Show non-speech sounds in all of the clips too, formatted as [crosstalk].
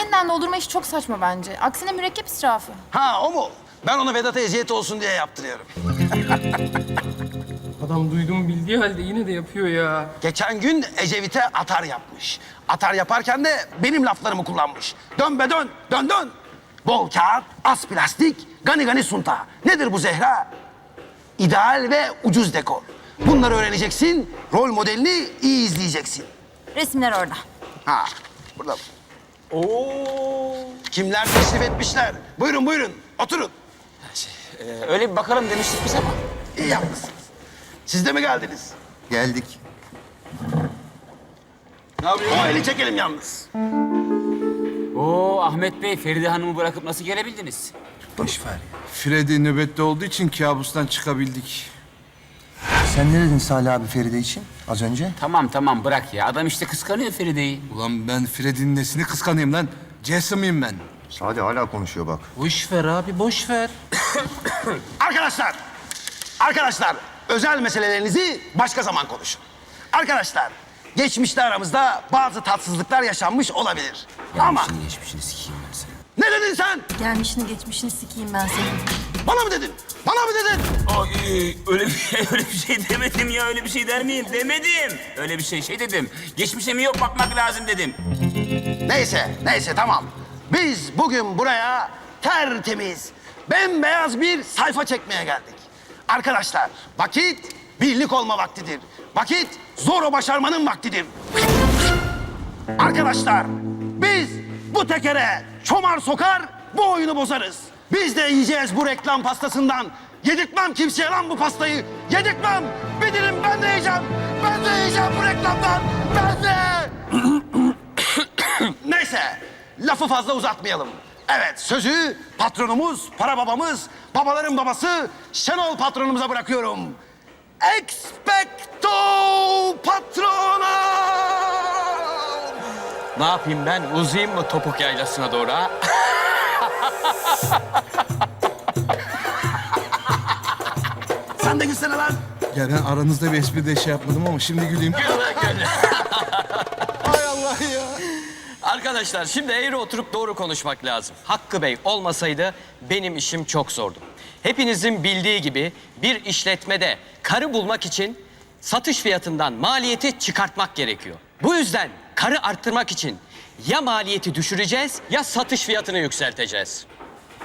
yeniden doldurma işi çok saçma bence. Aksine mürekkep israfı. Ha o mu? Ben onu Vedat'a eziyet olsun diye yaptırıyorum. [laughs] Adam duyduğumu bildiği halde yine de yapıyor ya. Geçen gün Ecevit'e atar yapmış. Atar yaparken de benim laflarımı kullanmış. Dön be dön, dön dön. Bol kağıt, az plastik, gani gani sunta. Nedir bu Zehra? İdeal ve ucuz dekor. Bunları öğreneceksin, rol modelini iyi izleyeceksin. Resimler orada. Ha, burada. Oo. Kimler teşrif etmişler? Buyurun buyurun, oturun. Ee, öyle bir bakalım demiştik biz ama. İyi yapmışsınız. Siz de mi geldiniz? Geldik. Ne yapıyorsun? O eli çekelim yalnız. Oo Ahmet Bey, Feride Hanım'ı bırakıp nasıl gelebildiniz? Boş ver ya. Freddy nöbette olduğu için kabustan çıkabildik. Sen ne dedin Salih abi Feride için az önce? Tamam tamam bırak ya. Adam işte kıskanıyor Feride'yi. Ulan ben Freddy'nin nesini kıskanayım lan? Jason mıyım ben? Salih hala konuşuyor bak. Boş ver abi boş ver. [coughs] Arkadaşlar, arkadaşlar özel meselelerinizi başka zaman konuşun. Arkadaşlar, geçmişte aramızda bazı tatsızlıklar yaşanmış olabilir. Ama Şimdi geçmişini sikeyim ben seni. ne dedin sen? Gelmişini geçmişini sikeyim ben senin. Bana mı dedin? Bana mı dedin? Ay, öyle bir şey, öyle bir şey demedim ya. Öyle bir şey der miyim? Demedim. Öyle bir şey şey dedim. Geçmişe mi yok bakmak lazım dedim. Neyse, neyse tamam. Biz bugün buraya tertemiz, bembeyaz bir sayfa çekmeye geldik. Arkadaşlar, vakit birlik olma vaktidir. Vakit zor başarmanın vaktidir. Arkadaşlar, biz bu tekere çomar sokar, bu oyunu bozarız. Biz de yiyeceğiz bu reklam pastasından. Yedirtmem kimseye lan bu pastayı. Yedirtmem. Bir dilim ben de yiyeceğim. Ben de yiyeceğim bu reklamdan. Ben de. [coughs] Neyse, lafı fazla uzatmayalım. Evet, sözü patronumuz, para babamız, babaların babası Şenol patronumuza bırakıyorum. Expecto patrona! Ne yapayım ben? Uzayayım mı topuk yaylasına doğru ha? [laughs] lan. Ya ben aranızda bir espri de şey yapmadım ama şimdi güleyim. [laughs] Hay Allah ya. Arkadaşlar şimdi eğri oturup doğru konuşmak lazım. Hakkı Bey olmasaydı benim işim çok zordu. Hepinizin bildiği gibi bir işletmede karı bulmak için satış fiyatından maliyeti çıkartmak gerekiyor. Bu yüzden karı arttırmak için ya maliyeti düşüreceğiz ya satış fiyatını yükselteceğiz.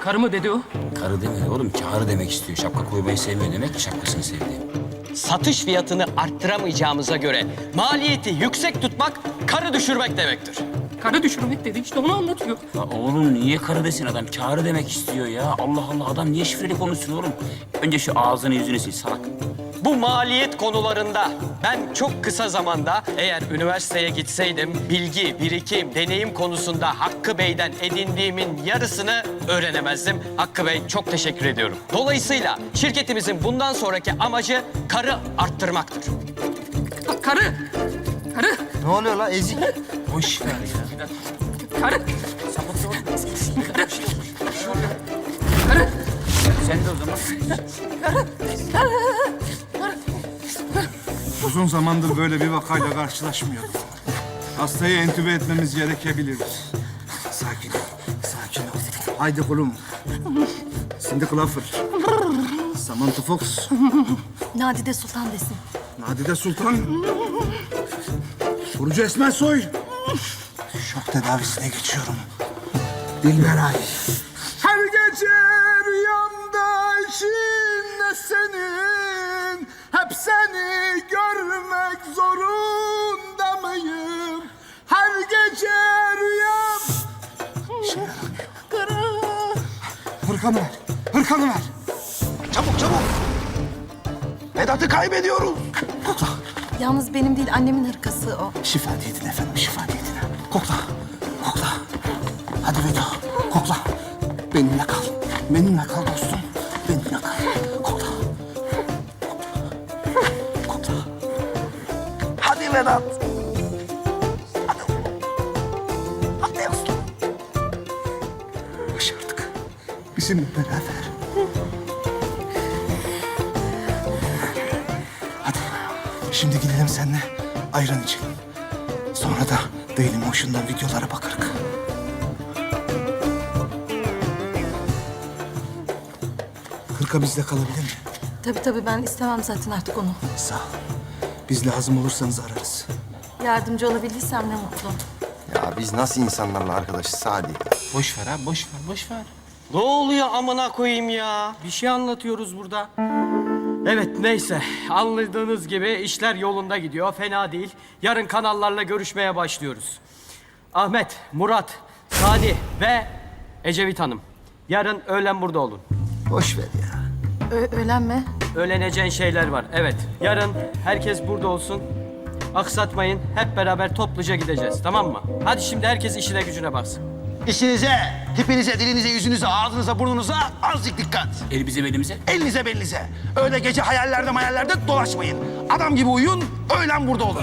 Karı mı dedi o? Karı demedi oğlum. Karı demek istiyor. Şapka koymayı sevmiyor demek ki şapkasını sevdi. Satış fiyatını arttıramayacağımıza göre maliyeti yüksek tutmak karı düşürmek demektir. Karı düşürmek dedi işte onu anlatıyor. Ya oğlum niye karı desin adam? Karı demek istiyor ya. Allah Allah adam niye şifreli konuşsun oğlum? Önce şu ağzını yüzünü sil salak. Bu maliyet konularında ben çok kısa zamanda eğer üniversiteye gitseydim bilgi, birikim, deneyim konusunda Hakkı Bey'den edindiğimin yarısını öğrenemezdim. Hakkı Bey çok teşekkür ediyorum. Dolayısıyla şirketimizin bundan sonraki amacı karı arttırmaktır. Karı. Karı. Ne oluyor la ezik? Boş ver ya. Karı. Karı. Sen de o zaman. Uzun zamandır böyle bir vakayla karşılaşmıyordum. Hastayı entübe etmemiz gerekebilir. Sakin ol, sakin ol. Haydi kulum. Cindy Crawford. Samantha Fox. Nadide Sultan desin. Nadide Sultan. Burcu Esmer Soy. Şok tedavisine geçiyorum. Dilberay. Hırkanı ver, hırkanı ver. Çabuk çabuk. Vedat'ı kaybediyoruz. Yalnız benim değil annemin hırkası o. Şifa niyetine efendim, şifa niyetine. Kokla, kokla. Hadi Vedo, kokla. Benimle kal. Benimle kal dostum. Benimle kal. Kokla. Kokla. Hadi Vedat. bizimle beraber. Hadi şimdi gidelim seninle ayran içelim. Sonra da Daily Motion'dan videolara bakarık. Hırka bizde kalabilir mi? Tabii tabii ben istemem zaten artık onu. Sağ ol. Biz lazım olursanız ararız. Yardımcı olabilirsem ne mutlu. Ya biz nasıl insanlarla arkadaşız Sadi? Boş ver ha, boş ver, boş ver. Ne oluyor amına koyayım ya? Bir şey anlatıyoruz burada. Evet neyse anladığınız gibi işler yolunda gidiyor. Fena değil. Yarın kanallarla görüşmeye başlıyoruz. Ahmet, Murat, Sadi ve Ecevit Hanım. Yarın öğlen burada olun. Boş ver ya. Ö- öğlen mi? Öğleneceğin şeyler var. Evet. Yarın herkes burada olsun. Aksatmayın. Hep beraber topluca gideceğiz. Tamam mı? Hadi şimdi herkes işine gücüne baksın. İşinize, tipinize, dilinize, yüzünüze, ağzınıza, burnunuza azıcık dikkat. Elimize belimize. Elinize belinize. Öyle gece hayallerde mayallerde dolaşmayın. Adam gibi uyuyun, öğlen burada olun.